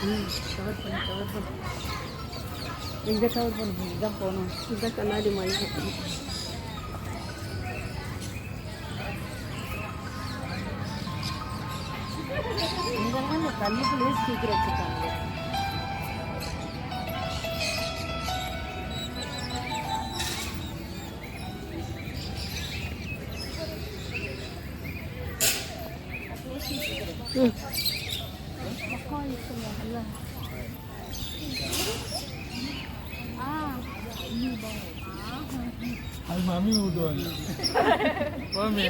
Cover பண்ணி cover பண்ணி எங்கே கவர் பண்ண இதுதான் போகணும் இதுதான் கண்ணாடி மாதிரி இங்கெல்லாம் இந்த கல்லுக்குள்ளேயே சீக்கிரம் வச்சுருக்காங்க ம் அது மம்மி ஊட்டுவாங்க மாமி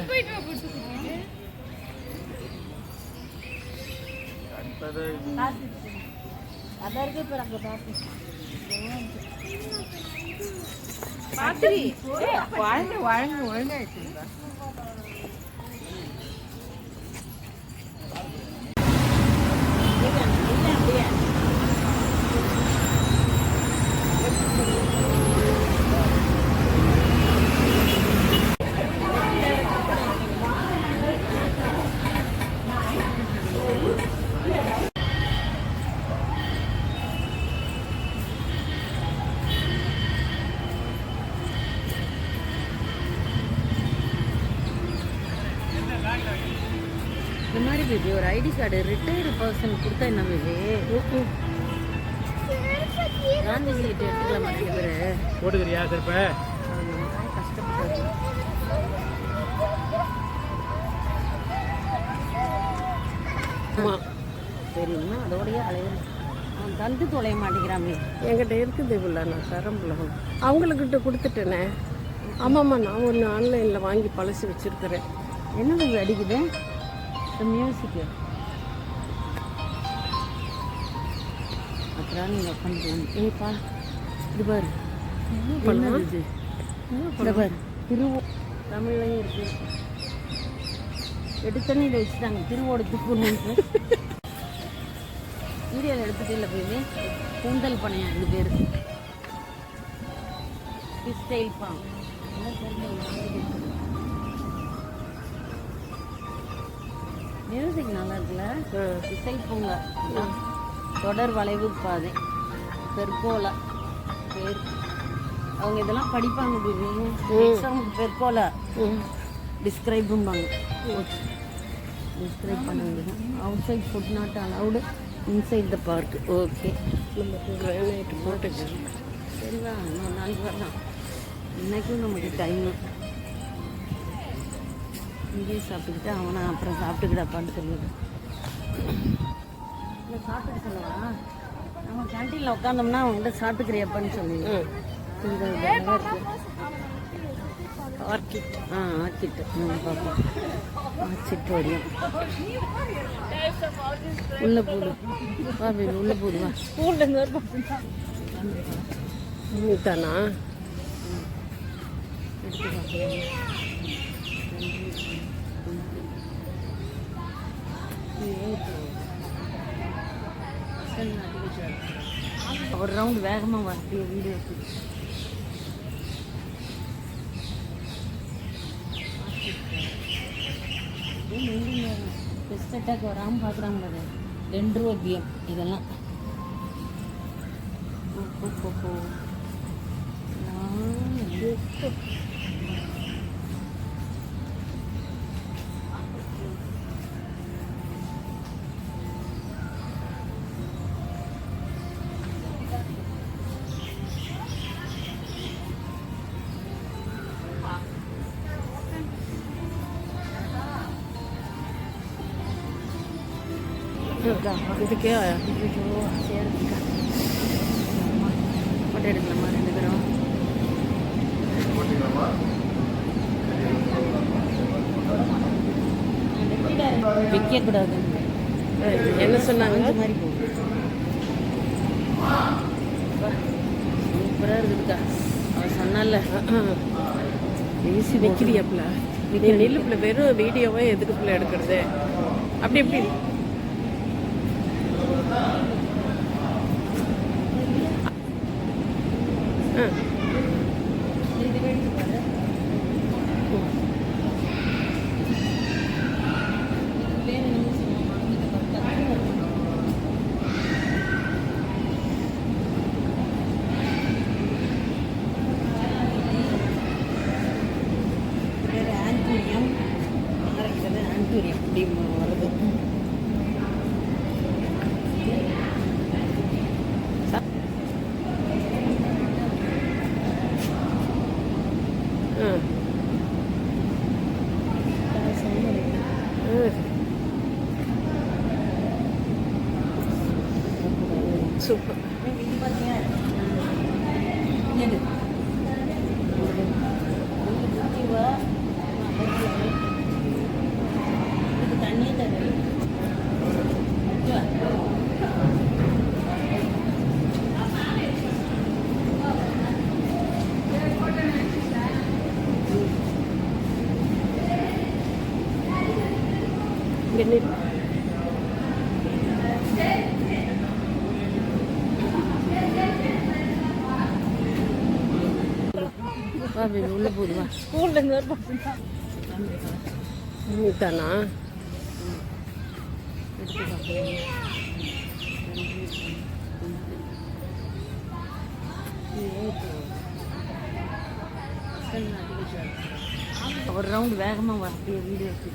அதான் இருக்கு இப்போ அங்கே பார்த்து பாத்திரி வாழ்ந்து வாழ்ந்து ஒழுங்காயிடுச்சுங்களா இந்த மாதிரி பேபி ஒரு ஐடி கார்டு ரிட்டையர்டு பர்சன் கொடுத்தா என்ன பேபி காந்திஜி கிட்ட எடுத்துக்கலாமா ரெண்டு பேர் போட்டுக்கிறியா திருப்ப கஷ்டப்பட்டு அதோடய அவன் தந்து தொலைய மாட்டேங்கிறாமே. என்கிட்ட இருக்குது இவ்வளோ நான் தரம்புல அவங்களுக்கிட்ட கொடுத்துட்டேனே. ஆமாம்மா நான் ஒன்று ஆன்லைனில் வாங்கி பழசு வச்சுருக்கிறேன். என்ன பேபி அடிக்குது? மியூசிக்கு அப்புறம் நீங்கள் உட்காந்து ஏப்பா இது பாரு. என்னது இது? பாரு திருவோ தமிழ்லையும் இருக்கு. எடுத்தோன்னே இதை வச்சுட்டாங்க திருவோட துப்புன்னு வீடியோவில் எடுத்துட்டு இல்லை போய் கூந்தல் பனையா இது பேர். ஸ்டைல் பாம் மியூசிக் நல்லா இருக்குல்ல இசை பூங்கா. தொடர் வளைவு பாதை. பெர்கோலா பேர் அவங்க இதெல்லாம் படிப்பாங்க பெர்கோலா டிஸ்கிரைபும்பாங்க டிஸ்கிரைப் பண்ண வேண்டியது outside food not allowed inside the park okay granite போட்டுச்சு சரிவா இன்னொரு நாளைக்கு வரலாம் இன்னைக்கும் நமக்கு டைமு இங்கேயே சாப்பிட்டுக்கிட்டு அவனை அப்புறம் சாப்பிட்டுக்கிடாப்பான்னு சொல்லுது. இல்லை சாப்பிட்டுக்க சொல்லவா? நம்ம கேன்டீனில் உட்காந்தோம்னா அவங்ககிட்ட சாப்பிட்டுக்கிறியாப்பான்னு இருக்கு. ஆர்கிட் ஆ ஆர்கிட் பார்ப்போம் ஆர்கிட் வரையும் உள்ள போடு. வா பேபி உள்ள போடு வா. ஸ்கூல்லேருந்து தானா? ஒரு ரவுண்டு வேகமாக வரட்டி வீடியோ பெஸ்ட் அட்டாக் வராமல் பார்க்குறாங்க பாரு. பிஎம் இதெல்லாம். ஓ, ஓ, ஓ, ஓ. இதுக்கே. ஃபோட்டோ எடுக்கலாமா ரெண்டு பேரும்? விற்க கூடாது என்ன சொன்னாங்க? இந்த மாதிரி போகுது. சூப்பராக இருக்குதுக்கா. அவன் சொன்னால. ஈஸி நிற்கிறியாப்புல நீ நில்லுப்புல. வெறும் வீடியோவை எதுக்குப்புல எடுக்கிறது? அப்படி எப்படி? ஆ Yan. வா பேபி உள்ள போகுது வா ஸ்கூல்ல இருந்து தானா ஒரு ரவுண்ட் வேகமாக அப்படியே வீடியோ எடுத்து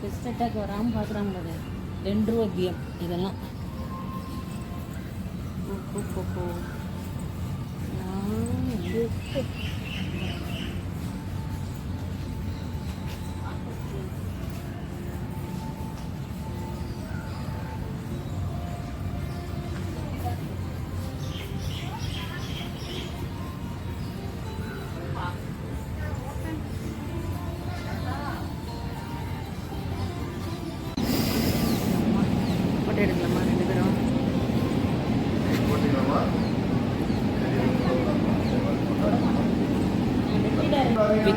பெஸ்ட் அட்டாக் வராமல் பார்க்குறாங்க ரெண்டு ரூபா பிஎம் இதெல்லாம். ஓ, ஓ ஓ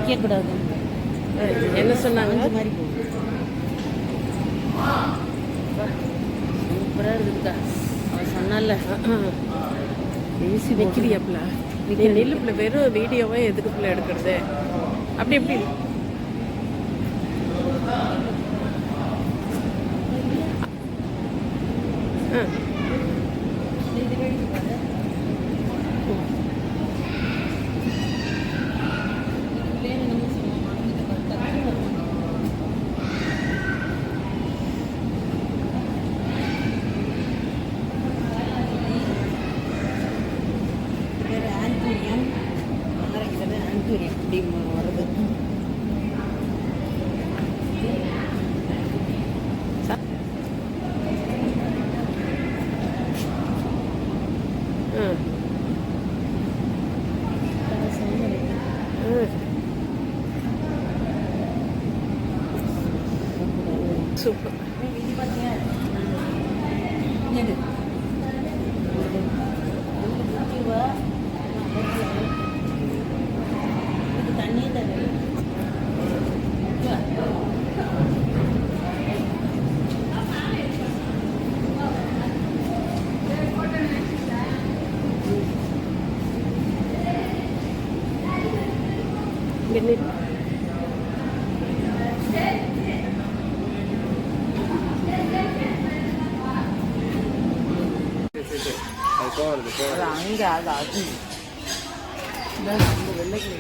வைக்க கூடாது என்ன சொன்னாங்க? மாதிரி சூப்பராக இருக்குதுக்கா அவன் சொன்னால. ஏசி வைக்கிறியாப்ல நீ நெல்லுப்புல. வெறும் வீடியோவை எதுக்குப்புல எடுக்கிறது? அப்படி எப்படி ஆ. இங்கே நில் அது அங்கே அது அது இந்த அந்த வெள்ளைக்கு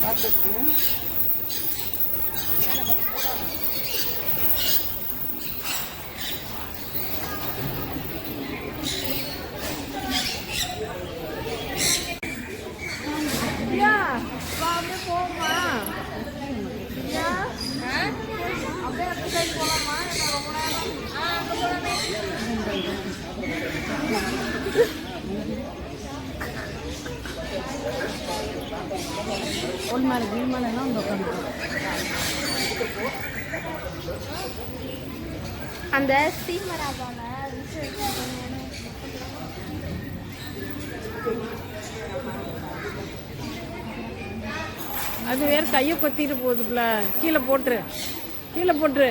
பார்த்துக்கேன் ஒரு அந்த அது வேற கையை கொத்திட்டு போகுதுப்ல கீழே போட்டுரு. கீழே போட்டுரு.